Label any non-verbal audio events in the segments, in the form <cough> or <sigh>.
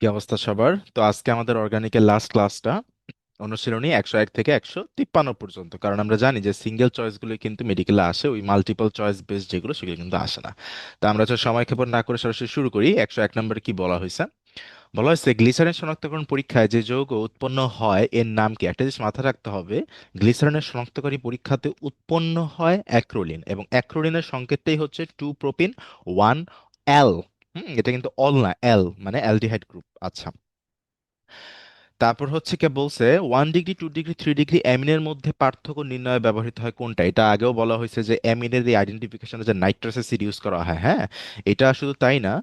কি অবস্থা সবার? তো আজকে আমাদের অর্গানিকের লাস্ট ক্লাসটা অনুশীলনী একশো এক থেকে একশো তিপ্পান্ন পর্যন্ত। কারণ আমরা জানি যে সিঙ্গেল চয়েসগুলো কিন্তু মেডিকেলে আসে, ওই মাল্টিপল চয়েস বেস যেগুলো সেগুলো কিন্তু আসে না। তা আমরা হচ্ছে সময় ক্ষেপণ না করে সরাসরি শুরু করি, একশো এক নম্বরে কি বলা হয়েছে? বলা হয়েছে গ্লিসারিন শনাক্তকরণ পরীক্ষায় যে যৌগ উৎপন্ন হয়, এর নাম কি? একটা জিনিস মাথায় রাখতে হবে গ্লিসারিনের শনাক্তকারী পরীক্ষাতে উৎপন্ন হয় অ্যাক্রোলিন এবং অ্যাক্রোলিনের সংকেতটাই হচ্ছে টু প্রোপিন ওয়ান অ্যাল হুম, এটা কিন্তু অল না এল মানে অ্যালডিহাইড গ্রুপ আচ্ছা। তারপর হচ্ছে কে বলছে one degree two degree three degree অ্যামিনের মধ্যে পার্থক্য নির্ণয়ে ব্যবহৃত হয় কোনটা? এটা আগেও বলা হয়েছে যে অ্যামিনের এই আইডেন্টিফিকেশনে যে নাইট্রাস অ্যাসিড ইউজ করা হয় হ্যাঁ? এটা শুধু তাই না,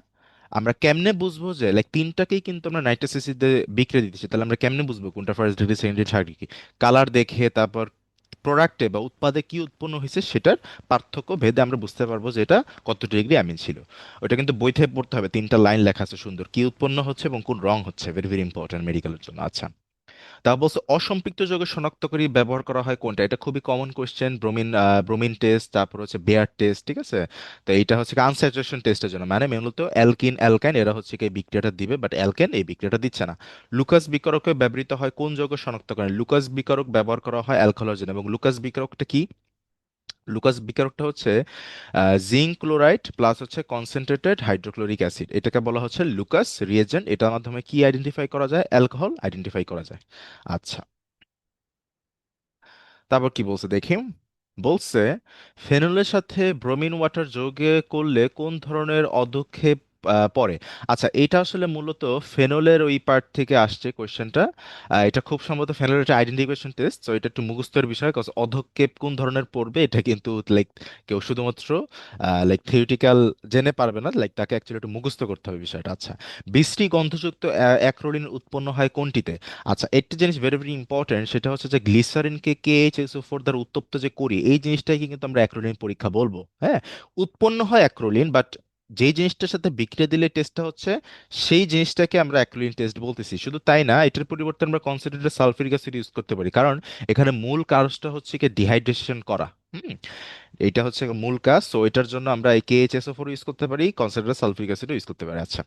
আমরা কেমনে বুঝব যে লাইক তিনটাকেই কিন্তু আমরা নাইট্রাস অ্যাসিড বিক্রি দিতেছি, তাহলে আমরা কেমনে বুঝব কোনটা first degree second degree third degree colour দেখে, তারপর প্রোডাক্টে বা উৎপাদে কি উৎপন্ন হয়েছে সেটার পার্থক্য ভেদে আমরা বুঝতে পারব যে এটা কত ডিগ্রি অ্যামিন ছিল। ওটা কিন্তু বইতে পড়তে হবে, তিনটা লাইন লেখা আছে সুন্দর। কি উৎপন্ন হচ্ছে এবং কোন রং হচ্ছে? ভেরি ভেরি ইম্পর্টেন্ট মেডিকেলের জন্য। আচ্ছা। তা বলছে, অসম্পৃক্ত যৌগের শনাক্তকারী ব্যবহার করা হয় কোনটা? এটা খুবই common question bromine bromine test তারপর হচ্ছে বেয়ার টেস্ট ঠিক আছে? তো এটা হচ্ছে আনস্যাচুরেশন টেস্টের জন্য। মানে মূলত অ্যালকিন অ্যালকাইন এরা হচ্ছে কি বিক্রিয়াটা দিবে বাট অ্যালকেন এই বিক্রিয়াটা দিচ্ছে না। লুকাস বিকারকে ব্যবহৃত হয় কোন যৌগ শনাক্তকরণ লুকাস বিকারক ব্যবহার করা হয় অ্যালকোহলের জন্য এবং লুকাস বিকারকটা কি? লুকাস বিকারকটা হচ্ছে জিঙ্ক ক্লোরাইড প্লাস হচ্ছে কনসেন্ট্রেটেড হাইড্রোক্লোরিক অ্যাসিড এটাকে বলা হচ্ছে লুকাস রিয়েজেন্ট এটার মাধ্যমে কি আইডেন্টিফাই করা যায়? অ্যালকোহল আইডেন্টিফাই করা যায়। আচ্ছা। তারপর কি বলছে? দেখি। বলছে ফেনলের সাথে ব্রোমিন ওয়াটার যোগে করলে কোন ধরনের অদক্ষেপ পড়ে আচ্ছা এটা আসলে মূলত ফেনলের ওই পার্ট থেকে আসছে কোয়েশ্চেনটা এটা খুব সম্ভবত ফেনলের একটা আইডেন্টিফিকেশন টেস্ট তো এটা একটু মুখস্থের বিষয় কজ অধক্ষেপ কোন ধরনের পড়বে, এটা কিন্তু লাইক কেউ শুধুমাত্র লাইক থিওরিটিক্যাল জেনে পারবে না লাইক তাকে অ্যাকচুয়ালি একটু মুখস্থ করতে হবে বিষয়টা। আচ্ছা বৃষ্টি গন্ধযুক্ত অ্যাক্রোলিন উৎপন্ন হয় কোনটিতে? আচ্ছা একটা জিনিস ভেরি ভেরি ইম্পর্টেন্ট সেটা হচ্ছে যে গ্লিসারিনকে K H S O four দ্বারা উত্তপ্ত যে করি, এই জিনিসটাকে কিন্তু আমরা অ্যাক্রোলিন পরীক্ষা বলব হ্যাঁ? উৎপন্ন হয় অ্যাক্রোলিন বাট যেই জিনিসটার সাথে বিক্রিয়া দিলে টেস্টটা হচ্ছে, সেই জিনিসটাকে আমরা অ্যাক্রোলিন টেস্ট বলতেছি। শুধু তাই না, এটার পরিবর্তে আমরা কনসেন্ট্রেটেড সালফিউরিক অ্যাসিড ইউজ করতে পারি। কারণ এখানে মূল কাজটা হচ্ছে কি ডিহাইড্রেশন করা। হুম? এইটা হচ্ছে মূল কাজ। সো এটার জন্য আমরা এই K H S O four use করতে পারি কনসেন্ট্রেটেড সালফিউরিক অ্যাসিড ইউজ করতে পারি। আচ্ছা।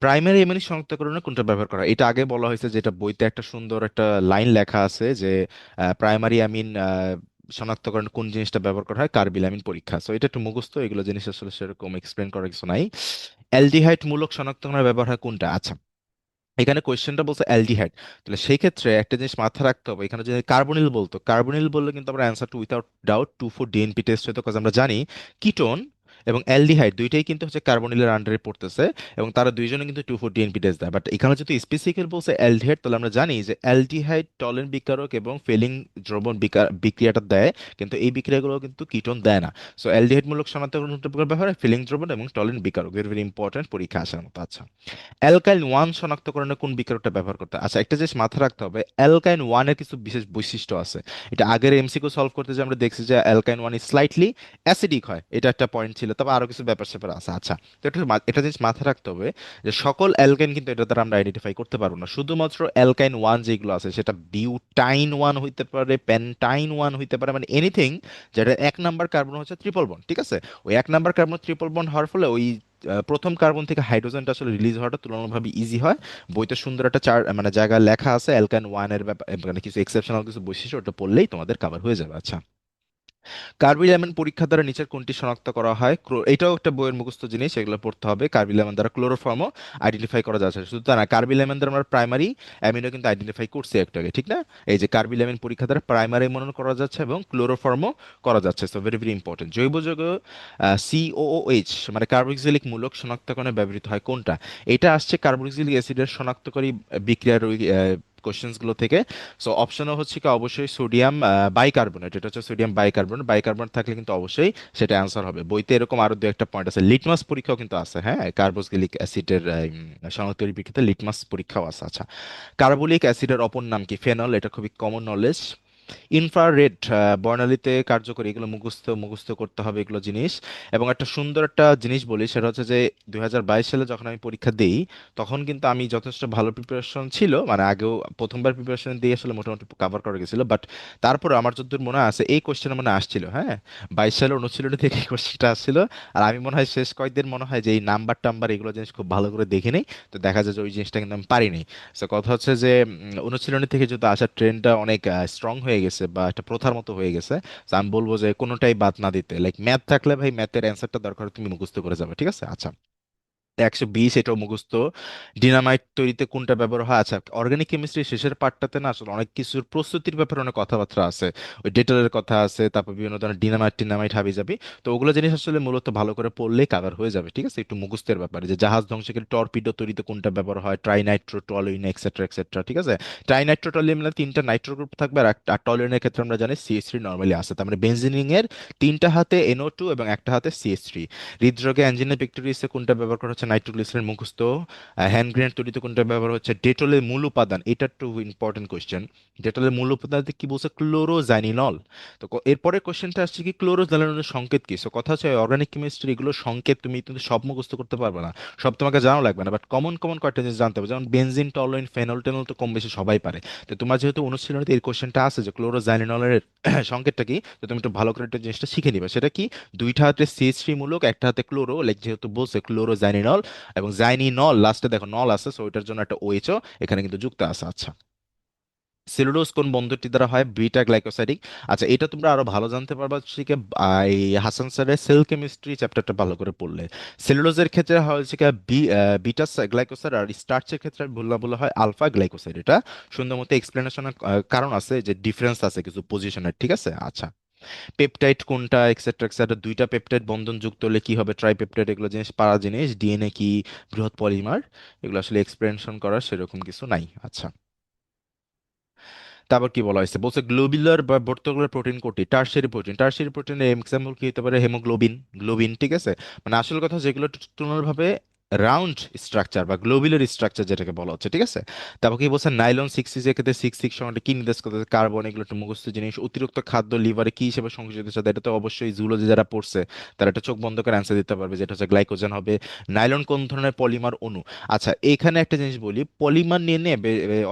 প্রাইমারি এমএনএ শনাক্তকরণে কোনটা ব্যবহার করা? এটা আগে বলা হয়েছে যেটা বইতে একটা সুন্দর একটা লাইন লেখা আছে যে প্রাইমারি অ্যামিন শনাক্তকরণ কোন জিনিসটা ব্যবহার করা হয়, কার্বিলামিন পরীক্ষা। সো এটা একটু মুখস্থ, এগুলো জিনিস আসলে সেরকম এক্সপ্লেন করার কিছু নাই। অ্যালডিহাইড মূলক শনাক্তকরণের ব্যবহার হয় কোনটা? আচ্ছা এখানে কোয়েশ্চেনটা বলছে অ্যালডিহাইড তাহলে সেই ক্ষেত্রে একটা জিনিস মাথায় রাখতে হবে, এখানে যদি কার্বনিল বলতো কার্বনিল বললে কিন্তু আমরা answer to without doubt two four DNP test হয়তো কাজ আমরা জানি কিটোন এবং অ্যালডিহাইড দুইটাই কিন্তু হচ্ছে কার্বনিলের আন্ডারে পড়তেছে এবং তারা দুইজনে কিন্তু টু ফোর ডিএনপি টেস্ট দেয়। বাট এখানে যদি স্পেসিফিক বলছে অ্যালডিহাইড, তাহলে আমরা জানি যে অ্যালডিহাইড টলেন বিকারক এবং ফেলিং দ্রবণ বিক্রিয়াটা দেয়, কিন্তু এই বিক্রিয়াগুলো কিন্তু কিটোন দেয় না। সো অ্যালডিহাইড মূলক শনাক্তকরণ ব্যবহার ফিলিং দ্রবণ এবং টলেন বিকারক ভেরি ভেরি ইম্পর্টেন্ট পরীক্ষা আসার মতো। আচ্ছা অ্যালকাইন ওয়ান শনাক্তকরণে কোন বিকারকটা ব্যবহার করতে আচ্ছা একটা জিনিস মাথায় রাখতে হবে, অ্যালকাইন ওয়ানের কিছু বিশেষ বৈশিষ্ট্য আছে। এটা আগের এমসিকিউ সলভ করতে যে আমরা দেখছি যে অ্যালকাইন ওয়ান স্লাইটলি অ্যাসিডিক হয়, এটা একটা পয়েন্ট ছিল। তবে আরও কিছু ব্যাপার স্যাপার আছে। আচ্ছা তো এটা এটা জিনিস মাথায় রাখতে হবে যে সকল অ্যালকাইন কিন্তু এটা দ্বারা আমরা আইডেন্টিফাই করতে পারব না। শুধুমাত্র অ্যালকাইন ওয়ান যেগুলো আছে, সেটা বিউটাইন ওয়ান হইতে পারে পেন্টাইন ওয়ান হইতে পারে মানে এনিথিং যেটা এক নাম্বার কার্বন হচ্ছে ট্রিপল বন্ড ঠিক আছে? ওই এক নাম্বার কার্বন ট্রিপল বন্ড হওয়ার ফলে ওই প্রথম কার্বন থেকে হাইড্রোজেনটা আসলে রিলিজ হওয়াটা তুলনামূলকভাবে ইজি হয়। বইতে সুন্দর একটা চার মানে জায়গায় লেখা আছে অ্যালকান ওয়ানের ব্যাপার মানে কিছু এক্সেপশনাল কিছু বৈশিষ্ট্য, ওটা পড়লেই তোমাদের কভার হয়ে যাবে। আচ্ছা। কার্বিলামেন পরীক্ষা দ্বারা নিচের কোনটি শনাক্ত করা হয়? এটাও একটা বইয়ের মুখস্থ জিনিস, এগুলো পড়তে হবে। কার্বি কার্বিলামেন দ্বারা ক্লোরোফর্মও আইডেন্টিফাই করা যাচ্ছে। শুধু তা না কার্বিলামেন দ্বারা আমরা প্রাইমারি অ্যামিনো কিন্তু আইডেন্টিফাই করছি একটু আগে, ঠিক না? এই যে কার্বি কার্বিলামেন পরীক্ষা দ্বারা প্রাইমারি মনন করা যাচ্ছে এবং ক্লোরোফর্মও করা যাচ্ছে। সো ভেরি ভেরি ইম্পর্টেন্ট জৈব যৌগ সিওওএইচ মানে কার্বক্সিলিক মূলক শনাক্তকরণে ব্যবহৃত হয় কোনটা? এটা আসছে কার্বক্সিলিক অ্যাসিডের শনাক্তকারী বিক্রিয়ার ওই কোশ্চেন্সগুলো থেকে। সো অপশনও হচ্ছে কি, অবশ্যই সোডিয়াম বাইকার্বনেট এটা হচ্ছে সোডিয়াম বাইকার্বনেট বাইকার্বনেট থাকলে কিন্তু অবশ্যই সেটা অ্যান্সার হবে। বইতে এরকম আরও দু একটা পয়েন্ট আছে। লিটমাস পরীক্ষাও কিন্তু আছে হ্যাঁ? কার্বক্সিলিক অ্যাসিডের শনাক্তকারী বিক্রিয়াতে লিটমাস পরীক্ষাও আছে। আচ্ছা কার্বলিক অ্যাসিডের অপর নাম কি? ফেনল এটা খুবই কমন নলেজ ইনফ্রারেড বর্ণালীতে কার্যকরী, এগুলো মুখস্থ মুখস্থ করতে হবে এগুলো জিনিস। এবং একটা সুন্দর একটা জিনিস বলি, সেটা হচ্ছে যে দুই হাজার বাইশ সালে যখন আমি পরীক্ষা দিই, তখন কিন্তু আমি যথেষ্ট ভালো প্রিপারেশন ছিল। মানে আগেও প্রথমবার প্রিপারেশন দিয়ে আসলে মোটামুটি কভার করা গেছিল বাট তারপরে আমার যতদূর মনে আছে, এই কোশ্চেন মনে আসছিল হ্যাঁ? বাইশ সালে অনুশীলনী থেকে এই কোশ্চেনটা আসছিল, আর আমি মনে হয় শেষ কয়েকদিন মনে হয় যে এই নাম্বার টাম্বার এগুলো জিনিস খুব ভালো করে দেখে নেই, তো দেখা যায় যে ওই জিনিসটা কিন্তু আমি পারিনি। তো কথা হচ্ছে যে অনুশীলনী থেকে যদি আসার ট্রেন্ডটা অনেক স্ট্রং হয়ে গেছে বা একটা প্রথার মতো হয়ে গেছে আমি বলব যে কোনোটাই বাদ না দিতে। লাইক ম্যাথ থাকলে ভাই ম্যাথের অ্যান্সারটা দরকার, তুমি মুখস্থ করে যাবে, ঠিক আছে? আচ্ছা। একশো বিশ এটাও মুখস্থ। ডিনামাইট তৈরিতে কোনটা ব্যবহার হয়? আচ্ছা অর্গানিক কেমিস্ট্রি শেষের পার্টটাতে না আসলে অনেক কিছুর প্রস্তুতির ব্যাপারে অনেক কথাবার্তা আছে। ওই ডেটলের কথা আছে, তারপর বিভিন্ন ধরনের ডিনামাইট টিনামাইট হাবি যাবি তো ওগুলো জিনিস আসলে মূলত ভালো করে পড়লেই কাভার হয়ে যাবে, ঠিক আছে? একটু মুখস্থের ব্যাপারে যে জাহাজ ধ্বংসকারী টর্পিডো তৈরিতে কোনটা ব্যবহার হয়? Tri trinitro toluene extra extra ঠিক আছে? ট্রাই ট্রাইনাইট্রো টলুইন মানে তিনটা নাইট্রো গ্রুপ থাকবে আর একটা টলুইনের ক্ষেত্রে আমরা জানি সিএস থ্রি নর্মালি আছে। তার মানে বেঞ্জিনিং এর তিনটা হাতে এনও টু এবং একটা হাতে সিএস থ্রি হৃদরোগে অ্যাঞ্জিনা ব্যাকটেরিয়াসে কোনটা ব্যবহার করা হচ্ছে নাইট্রোগ্লিসারিন মুখস্থ হ্যান্ড গ্রেনেড তৈরিতে কোনটা ব্যবহার হচ্ছে? ডেটলের মূল উপাদান, এটা একটু ইম্পর্টেন্ট কোয়েশ্চেন ডেটলের মূল উপাদান কি বলছে? ক্লোরোজাইনিনল তো এরপরে কোশ্চেনটা আসছে কি ক্লোরোজাইনিনের সংকেত কি? সো কথা হচ্ছে অর্গানিক কেমিস্ট্রি এগুলো সংকেত তুমি কিন্তু সব মুখস্থ করতে পারবে না। সব তোমাকে জানা লাগবে না বাট কমন কমন কয়েকটা জিনিস জানতে হবে। যেমন বেনজিন টলোইন ফেনল টেনল তো কম বেশি সবাই পারে। তো তোমার যেহেতু অনুশীলনীতে এই কোশ্চেনটা আছে যে ক্লোরোজাইনিনলের <clears throat> সংকেতটা কি? যে তুমি একটু ভালো করে একটা জিনিসটা শিখে নিবে। সেটা কি? দুইটা হাতে থ্রি মূলক, একটা হাতে ক্লোরো লাইক যেহেতু বলছে ক্লোরো জাইনিনল এবং জাইনিনল লাস্টে দেখো নল আছে সো ওইটার জন্য একটা ওএইচও এখানে কিন্তু যুক্ত আছে। আচ্ছা। সেলুলোজ কোন বন্ধনটি দ্বারা হয়? Beta glycosidic. আচ্ছা এটা তোমরা আরও ভালো জানতে পারবা আহ, এই হাসান স্যারের সেল কেমিস্ট্রি চ্যাপ্টারটা ভালো করে পড়লে। সেলুলোজের ক্ষেত্রে হয় কি বি বিটা গ্লাইকোসাইড আর স্টার্চের ক্ষেত্রে না বলা হয় আলফা গ্লাইকোসাইড। এটা সুন্দর মতো এক্সপ্লেনেশনের কারণ আছে যে ডিফারেন্স আছে কিছু পজিশনের ঠিক আছে? আচ্ছা। পেপটাইড কোনটা এক্সেট্রা এক্সেট্রা দুইটা পেপটাইড বন্ধন যুক্ত হলে কি হবে? ট্রাই ট্রাইপেপটাইড এগুলো জিনিস পারা জিনিস ডিএনএ কি বৃহৎ পলিমার এগুলো আসলে এক্সপ্লেনেশন করার সেরকম কিছু নাই। আচ্ছা। তারপর কি বলা হয়েছে? বলছে গ্লোবিলার বা বর্তগুলার প্রোটিন কোটি টার্সারি প্রোটিন টার্সারি প্রোটিনের এক্সাম্পল কি হতে পারে? হেমোগ্লোবিন গ্লোবিন ঠিক আছে? মানে আসল কথা যেগুলো তুলনাভাবে রাউন্ড স্ট্রাকচার বা গ্লোবিউলার স্ট্রাকচার যেটাকে বলা হচ্ছে, ঠিক আছে? তারপর কি বলছে? নাইলন সিক্স সিক্স ক্ষেত্রে সিক্স সিক্স সঙ্গে কি নির্দেশ করতে কার্বন এগুলো একটা মুখস্থ জিনিস। অতিরিক্ত খাদ্য লিভারে কি হিসেবে সংযোজিত সাথে এটা তো অবশ্যই জুলজি যারা পড়ছে, তারা একটা চোখ বন্ধ করে অ্যান্সার দিতে পারবে যেটা হচ্ছে গ্লাইকোজেন হবে। নাইলন কোন ধরনের পলিমার অণু? আচ্ছা এখানে একটা জিনিস বলি পলিমার নিয়ে নিয়ে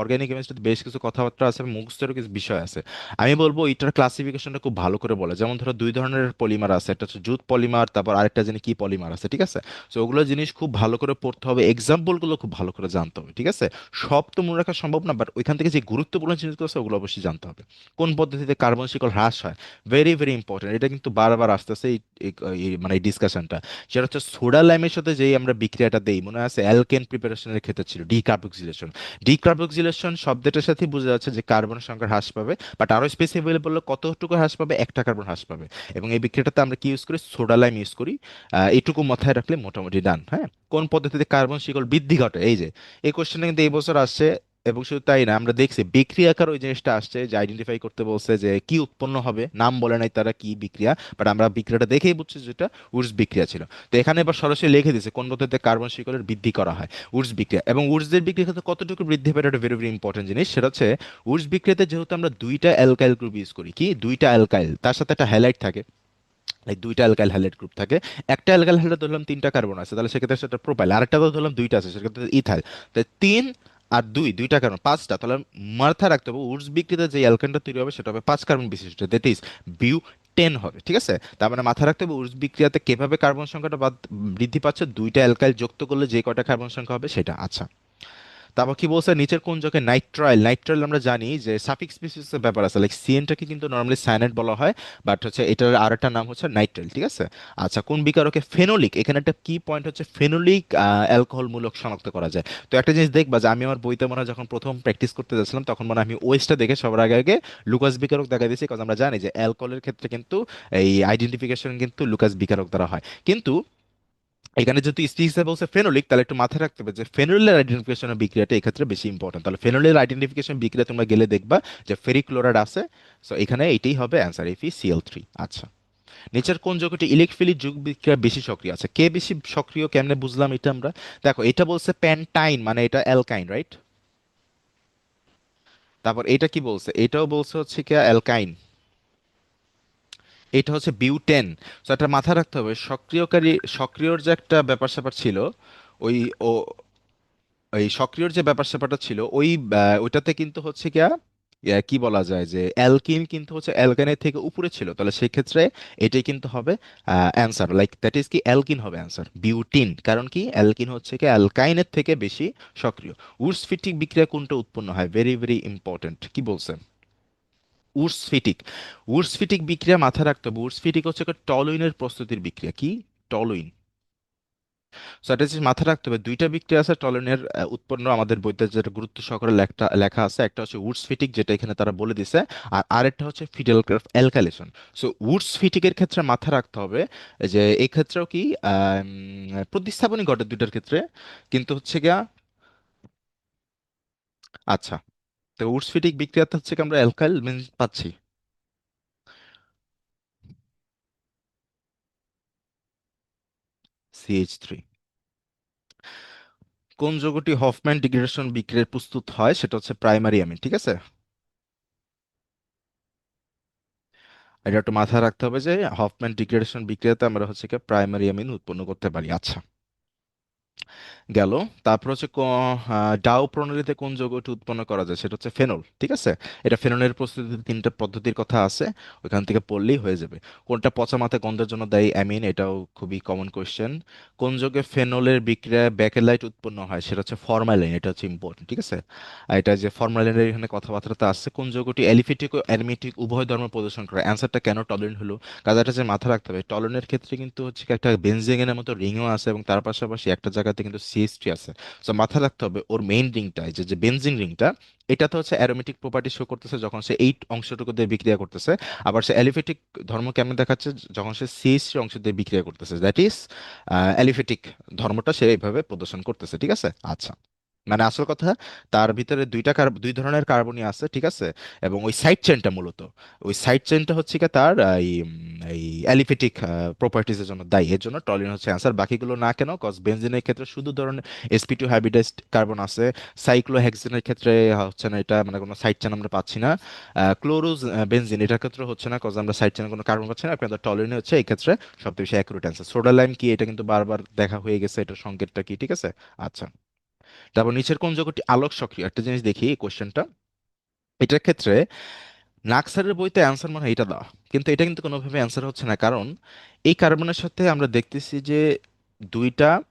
অর্গানিক কেমিস্ট্রিতে বেশ কিছু কথাবার্তা আছে মুখস্থেরও কিছু বিষয় আছে। আমি বলব এটার ক্লাসিফিকেশনটা খুব ভালো করে বলে। যেমন ধরো দুই ধরনের পলিমার আছে, একটা হচ্ছে জুট পলিমার তারপর আরেকটা জিনিস কি পলিমার আছে, ঠিক আছে? তো ওগুলো জিনিস খুব ভালো করে পড়তে হবে এক্সাম্পলগুলো খুব ভালো করে জানতে হবে ঠিক আছে? সব তো মনে রাখা সম্ভব না বাট ওইখান থেকে যে গুরুত্বপূর্ণ জিনিসগুলো আছে ওগুলো অবশ্যই জানতে হবে। কোন পদ্ধতিতে কার্বন শিকল হ্রাস হয়? ভেরি ভেরি ইম্পর্টেন্ট এটা কিন্তু বারবার আসতেছে এই মানে এই ডিসকাশনটা সেটা হচ্ছে সোডা লাইমের সাথে যেই আমরা বিক্রিয়াটা দেই মনে আছে? অ্যালকেন প্রিপারেশনের ক্ষেত্রে ছিল ডিকার্বক্সিলেশন ডিকার্বক্সিলেশন শব্দটার সাথে বোঝা যাচ্ছে যে কার্বন সংখ্যা হ্রাস পাবে বাট আরও স্পেসিফিক বললে কতটুকু হ্রাস পাবে? একটা কার্বন হ্রাস পাবে। এবং এই বিক্রিয়াটাতে আমরা কি ইউজ করি? সোডা লাইম ইউজ করি। আহ, এইটুকু মাথায় রাখলে মোটামুটি ডান হ্যাঁ? কোন পদ্ধতিতে কার্বন শিকল বৃদ্ধি ঘটে? এই যে, এই কোশ্চেনটা কিন্তু এই বছর আসছে এবং শুধু তাই না, আমরা দেখছি বিক্রিয়াকার ওই জিনিসটা আসছে যে আইডেন্টিফাই করতে বলছে যে কি উৎপন্ন হবে। নাম বলে নাই তারা কি বিক্রিয়া বাট আমরা বিক্রিয়াটা দেখেই বুঝছি যেটা উর্স বিক্রিয়া ছিল। তো এখানে এবার সরাসরি লিখে দিয়েছে কোন পদ্ধতিতে কার্বন শিকলের বৃদ্ধি করা হয়। উর্স বিক্রিয়া, এবং উর্সদের বিক্রিয়া ক্ষেত্রে কতটুকু বৃদ্ধি পায় এটা ভেরি ভেরি ইম্পর্টেন্ট জিনিস। সেটা হচ্ছে উর্স বিক্রিয়াতে যেহেতু আমরা দুইটা অ্যালকাইল গ্রুপ ইউজ করি, কি? দুইটা অ্যালকাইল, তার সাথে একটা হ্যালাইড থাকে। লাইক দুইটা অ্যালকাইল হ্যালাইড গ্রুপ থাকে। একটা অ্যালকাইল হ্যালাইড ধরলাম তিনটা কার্বন আছে, তাহলে সেক্ষেত্রে সেটা প্রোপাইল আরেকটা ধরলাম দুইটা আছে, সেক্ষেত্রে ইথাইল তাই তিন আর দুই, দুইটা কার্বন পাঁচটা, তাহলে মাথায় রাখতে হবে উডস বিক্রিতে যে অ্যালকেনটা তৈরি হবে সেটা হবে পাঁচ কার্বন বিশিষ্ট দ্যাট ইজ বিউ টেন হবে, ঠিক আছে? তার মানে মাথায় রাখতে হবে উডস বিক্রিয়াতে কীভাবে কার্বন সংখ্যাটা বাদ বৃদ্ধি পাচ্ছে, দুইটা অ্যালকাইল যুক্ত করলে যে কয়টা কার্বন সংখ্যা হবে সেটা আচ্ছা। তারপর কি বলছে? নিচের কোন যোগে নাইট্রাইল নাইট্রাইল আমরা জানি যে সাফিক্স স্পিসিসের ব্যাপার আছে। লাইক সিএনটাকে কিন্তু নর্মালি সায়ানাইড বলা হয় বাট হচ্ছে এটার আর একটা নাম হচ্ছে নাইট্রাইল ঠিক আছে? আচ্ছা কোন বিকারকে? ফেনোলিক এখানে একটা কি পয়েন্ট হচ্ছে ফেনোলিক অ্যালকোহল মূলক শনাক্ত করা যায়। তো একটা জিনিস দেখবা যে আমি আমার বইতে মনে যখন প্রথম প্র্যাকটিস করতে যাচ্ছিলাম, তখন মনে আমি ওয়েস্টটা দেখে সবার আগে আগে লুকাস বিকারক দেখা দিয়েছি কারণ আমরা জানি যে অ্যালকোহলের ক্ষেত্রে কিন্তু এই আইডেন্টিফিকেশন কিন্তু লুকাস বিকারক দ্বারা হয়। কিন্তু এখানে যদি স্পিক্স বলছে ফেনোলিক তাহলে একটু মাথায় রাখতে হবে যে ফেনোলের আইডেন্টিফিকেশন বিক্রিয়াটা এক্ষেত্রে বেশি ইম্পর্টেন্ট তাহলে ফেনোলের আইডেন্টিফিকেশন বিক্রিয়া তোমরা গেলে দেখবা যে ফেরিক্লোরাইড আছে সো এখানে এইটাই হবে অ্যান্সার এফি সিএল থ্রি আচ্ছা। নিচের কোন যৌগটি ইলেকট্রিক যুগ বিক্রিয়া বেশি সক্রিয় আছে? কে বেশি সক্রিয়, কেমনে বুঝলাম এটা আমরা? দেখো, এটা বলছে প্যান্টাইন মানে এটা অ্যালকাইন রাইট তারপর এটা কি বলছে? এটাও বলছে হচ্ছে কি অ্যালকাইন এটা হচ্ছে বিউটেন। তো এটা মাথায় রাখতে হবে সক্রিয়কারী সক্রিয়র যে একটা ব্যাপার স্যাপার ছিল ওই ও ওই সক্রিয়র যে ব্যাপার স্যাপারটা ছিল ওই ওইটাতে কিন্তু হচ্ছে ইয়া, কি বলা যায় যে অ্যালকিন কিন্তু হচ্ছে অ্যালকানের থেকে উপরে ছিল। তাহলে সেই ক্ষেত্রে এটাই কিন্তু হবে অ্যান্সার। লাইক দ্যাট ইজ কি অ্যালকিন হবে অ্যান্সার বিউটিন। কারণ কি অ্যালকিন হচ্ছে কি অ্যালকাইনের থেকে বেশি সক্রিয়। উডস ফিটিক বিক্রিয়া কোনটা উৎপন্ন হয়? ভেরি ভেরি ইম্পর্টেন্ট কি বলছেন? উডস ফিটিক। উডস ফিটিক বিক্রিয়া মাথায় রাখতে হবে। উডস ফিটিক হচ্ছে টলুইনের প্রস্তুতির বিক্রিয়া। কি? টলুইন। সো এটা মাথায় রাখতে হবে। দুইটা বিক্রিয়া আছে টলুইনের উৎপন্ন আমাদের বইতে যেটা গুরুত্ব সহকারে লেখা লেখা আছে। একটা হচ্ছে উডস ফিটিক, যেটা এখানে তারা বলে দিছে। আর আরেকটা হচ্ছে ফিডেল অ্যালকাইলেশন সো উডস ফিটিকের ক্ষেত্রে মাথায় রাখতে হবে যে, এই ক্ষেত্রেও কি প্রতিস্থাপনই ঘটে দুইটার ক্ষেত্রে। কিন্তু হচ্ছে গিয়া আচ্ছা। তো উডস ফিটিক বিক্রিয়াতে হচ্ছে কি আমরা অ্যালকাইল পাচ্ছি। সিএইচ থ্রি কোন যৌগটি হফম্যান ডিগ্রেডেশন বিক্রিয়ায় প্রস্তুত হয় সেটা হচ্ছে প্রাইমারি অ্যামিন ঠিক আছে? এটা একটু মাথায় রাখতে হবে যে হফম্যান ডিগ্রেডেশন বিক্রিয়াতে আমরা হচ্ছে কি প্রাইমারি অ্যামিন উৎপন্ন করতে পারি। আচ্ছা। গেল। তারপর হচ্ছে ডাও প্রণালীতে কোন যৌগটি উৎপন্ন করা যায়, সেটা হচ্ছে ফেনল, ঠিক আছে? এটা ফেনলের প্রস্তুতির তিনটা পদ্ধতির কথা আছে, ওইখান থেকে পড়লেই হয়ে যাবে। কোনটা পচা মাথা গন্ধের জন্য দায়ী অ্যামিন, এটাও খুবই কমন কোয়েশ্চেন কোন যৌগে ফেনলের বিক্রিয়ায় ব্যাকেলাইট উৎপন্ন হয়, সেটা হচ্ছে ফরমালিন, এটা হচ্ছে ইম্পর্টেন্ট ঠিক আছে? আর এটা যে ফরমালিনের এখানে কথাবার্তা আসছে কোন যৌগটি অ্যালিফেটিক ও অ্যারোমেটিক উভয় ধর্ম প্রদর্শন করে? অ্যান্সারটা কেন টলিন হলো? কাজে এটা যে মাথা রাখতে হবে টলনের ক্ষেত্রে কিন্তু হচ্ছে একটা বেনজিনের মতো রিংও আছে এবং তার পাশাপাশি একটা জায়গাতে কিন্তু সিএসটি আছে। সো মাথা রাখতে হবে ওর মেইন রিংটা যে বেনজিন রিংটা এটাতে হচ্ছে অ্যারোমেটিক প্রপার্টি শো করতেছে যখন সে এইট অংশটুকু দিয়ে বিক্রিয়া করতেছে। আবার সে অ্যালিফেটিক ধর্ম কেমন দেখাচ্ছে? যখন সে সিএসটি অংশ দিয়ে বিক্রিয়া করতেছে দ্যাট ইজ অ্যালিফেটিক ধর্মটা সে এইভাবে প্রদর্শন করতেছে, ঠিক আছে? আচ্ছা। মানে আসল কথা, তার ভিতরে দুইটা দুই ধরনের কার্বনই আছে, ঠিক আছে? এবং ওই সাইড চেনটা মূলত। ওই সাইড চেনটা হচ্ছে কি তার এই এই অ্যালিফেটিক প্রপার্টিজের জন্য দায়ী। এর জন্য টলিন হচ্ছে অ্যান্সার বাকিগুলো না কেন কজ বেনজিনের ক্ষেত্রে শুধু ধরনের এসপি টু হাইব্রিডাইজড কার্বন আছে। সাইক্লোহেক্সেনের ক্ষেত্রে হচ্ছে না এটা মানে কোনো সাইড চেন আমরা পাচ্ছি না। ক্লোরোজ বেনজিন এটার ক্ষেত্রে হচ্ছে না কজ আমরা সাইড চেনে কোনো কার্বন পাচ্ছি না। আপনাদের টলিনে হচ্ছে এই ক্ষেত্রে সবচেয়ে বেশি অ্যাকুরেট অ্যান্সার সোডা লাইম কি, এটা কিন্তু বারবার দেখা হয়ে গেছে, এটার সংকেতটা কি, ঠিক আছে? আচ্ছা। তারপর নিচের কোন জগৎটি আলোক সক্রিয়? একটা জিনিস দেখি, এই এটার ক্ষেত্রে নাকসারের বইতে অ্যান্সার মনে হয় এটা দেওয়া। কিন্তু এটা কিন্তু কোনোভাবে অ্যান্সার হচ্ছে না। কারণ এই কার্বনের সাথে আমরা দেখতেছি যে দুইটা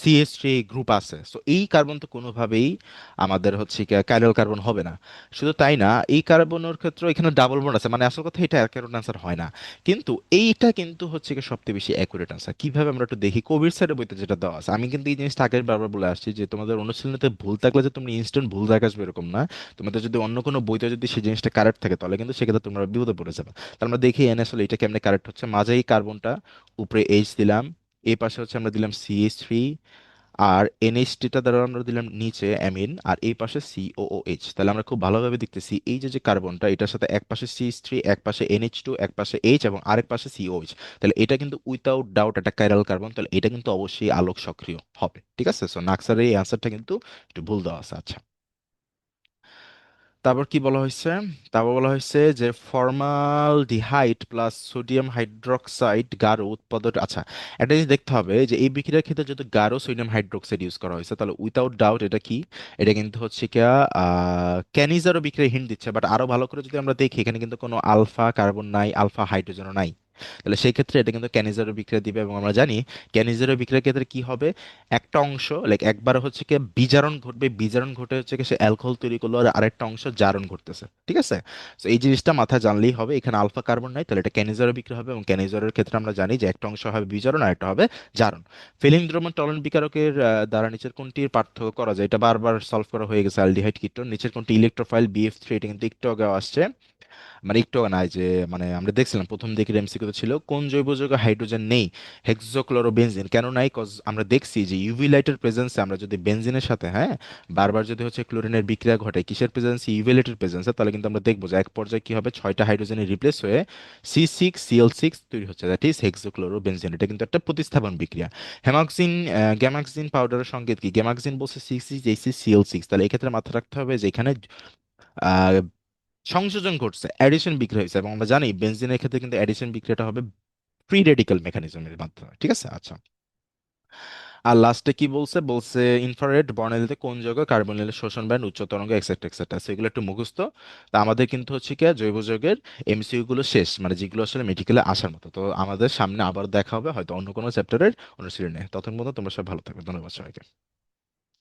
সিএস গ্রুপ আছে। সো এই কার্বন তো কোনোভাবেই আমাদের হচ্ছে কাইরাল কার্বন হবে না। শুধু তাই না, এই কার্বনের ক্ষেত্রে এখানে ডাবল বন্ড আছে। মানে আসল কথা এটা অ্যাকুরেট আনসার হয় না। কিন্তু এইটা কিন্তু হচ্ছে কি সবচেয়ে বেশি অ্যাকুরেট আনসার কীভাবে আমরা একটু দেখি? কবির স্যারের বইতে যেটা দেওয়া আছে। আমি কিন্তু এই জিনিসটা আগের বারবার বলে আসছি যে, তোমাদের অনুশীলনীতে ভুল থাকলে যে তুমি ইনস্ট্যান্ট ভুল দেখা আসবে এরকম না। তোমাদের যদি অন্য কোনো বইতে যদি সেই জিনিসটা কারেক্ট থাকে, তাহলে কিন্তু সেক্ষেত্রে তোমরা বিপদে পড়ে যাবে। তাহলে আমরা দেখি এনে আসলে এটা কেমনে কারেক্ট হচ্ছে। মাঝে এই কার্বনটা উপরে এইচ দিলাম। এই পাশে হচ্ছে আমরা দিলাম সিএইচ থ্রি আর এনএইচটিটা দ্বারা আমরা দিলাম নিচে অ্যামিন আর এই পাশে সিওওএইচ তাহলে আমরা খুব ভালোভাবে দেখতেছি এই যে যে কার্বনটা, এটার সাথে এক পাশে সিএইচ থ্রি এক পাশে এনএইচ টু এক পাশে এইচ এবং আরেক পাশে সিওএইচ তাহলে এটা কিন্তু উইথাউট ডাউট একটা কাইরাল কার্বন তাহলে এটা কিন্তু অবশ্যই আলোক সক্রিয় হবে। ঠিক আছে? সো নাক্সারের এই অ্যান্সারটা কিন্তু একটু ভুল দেওয়া আছে। আচ্ছা। তারপর কি বলা হয়েছে? তারপর বলা হয়েছে যে formal formaldehyde plus sodium hydroxide গাঢ় উৎপাদন আচ্ছা একটা জিনিস দেখতে হবে যে এই বিক্রিয়ার ক্ষেত্রে যদি গাঢ় সোডিয়াম হাইড্রোক্সাইড ইউজ করা হয়েছে, তাহলে উইথাউট ডাউট এটা কি? এটা কিন্তু হচ্ছে কি ক্যানিজারও বিক্রিয়া হিন্ট দিচ্ছে বাট আরও ভালো করে যদি আমরা দেখি, এখানে কিন্তু কোনো আলফা কার্বন নাই আলফা হাইড্রোজেনও নাই। তাহলে সেই ক্ষেত্রে এটা কিন্তু ক্যানিজারও বিক্রিয়া দিবে এবং আমরা জানি ক্যানিজারও বিক্রিয়ার ক্ষেত্রে কি হবে? একটা অংশ লাইক একবার হচ্ছে কি বিজারণ ঘটবে, বিজারণ ঘটে হচ্ছে কি সে অ্যালকোহল তৈরি করল আর আরেকটা অংশ জারণ ঘটতেছে, ঠিক আছে? তো এই জিনিসটা মাথায় জানলেই হবে, এখানে আলফা কার্বন নাই, তাহলে এটা ক্যানিজারও বিক্রি হবে এবং ক্যানিজারের ক্ষেত্রে আমরা জানি যে একটা অংশ হবে বিজারণ আর একটা হবে জারণ। ফিলিং দ্রবণ টলন বিকারকের দ্বারা নিচের কোনটির পার্থক্য করা যায়? এটা বারবার সলভ করা হয়ে গেছে অ্যালডিহাইড কিটোন নিচের কোনটি ইলেকট্রোফাইল বিএফ থ্রি এটা কিন্তু একটু আগে আসছে। মানে একটু নাই যে মানে আমরা দেখছিলাম প্রথম দিকের এমসিকিউ ছিল, কোন জৈব যৌগে হাইড্রোজেন নেই? হেক্সোক্লোরো হেক্সোক্লোরোবেনজিন কেন নাই কজ আমরা দেখছি যে ইউভি লাইটের প্রেজেন্সে আমরা যদি বেনজিনের সাথে হ্যাঁ বারবার যদি হচ্ছে ক্লোরিনের বিক্রিয়া ঘটে, কিসের প্রেজেন্সে ইউভি লাইটের প্রেজেন্সে তাহলে কিন্তু আমরা দেখব যে, এক পর্যায়ে কি হবে? ছয়টা হাইড্রোজেনের রিপ্লেস হয়ে সি সিক্স সিএল সিক্স তৈরি হচ্ছে। দ্যাট ইজ হেক্সোক্লোরোবেনজিন এটা কিন্তু একটা প্রতিস্থাপন বিক্রিয়া। হেমাক্সিন গ্যামাক্সিন পাউডারের সংকেত কি? গ্যামাক্সিন বলছে six six H CL six তাহলে এক্ষেত্রে মাথায় রাখতে হবে যে, এখানে সংযোজন ঘটছে অ্যাডিশন বিক্রিয়া হয়েছে এবং আমরা জানি বেনজিনের ক্ষেত্রে কিন্তু অ্যাডিশন বিক্রিয়াটা হবে ফ্রি রেডিক্যাল মেকানিজমের মাধ্যমে, ঠিক আছে? আচ্ছা। আর লাস্টে কি বলছে? বলছে ইনফ্রারেড বর্ণালীতে কোন যৌগ কার্বনিলের শোষণ ব্যান্ড উচ্চ তরঙ্গ এক্সেট্রা এক্সেট্রা সেগুলো একটু মুখস্থ। তা আমাদের কিন্তু হচ্ছে কি, জৈব যৌগের এমসিইউ গুলো শেষ মানে যেগুলো আসলে মেডিকেলে আসার মতো। তো আমাদের সামনে আবার দেখা হবে, হয়তো অন্য কোনো চ্যাপ্টারের অনুশীলনে। ততক্ষণ পর্যন্ত তোমরা সব ভালো থাকবে। ধন্যবাদ সবাইকে।